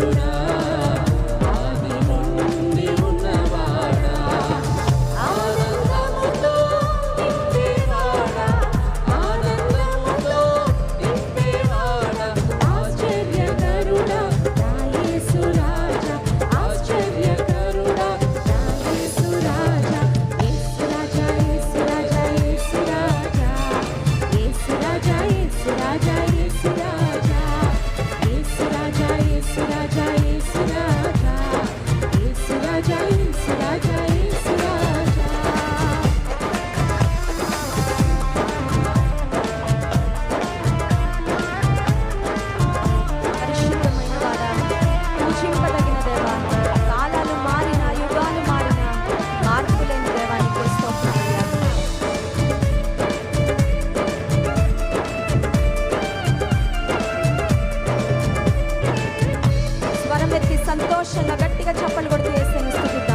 you know. సంతోషంగా గట్టిగా చప్పలు కొడుతూ వేసే స్థుతిద్దాం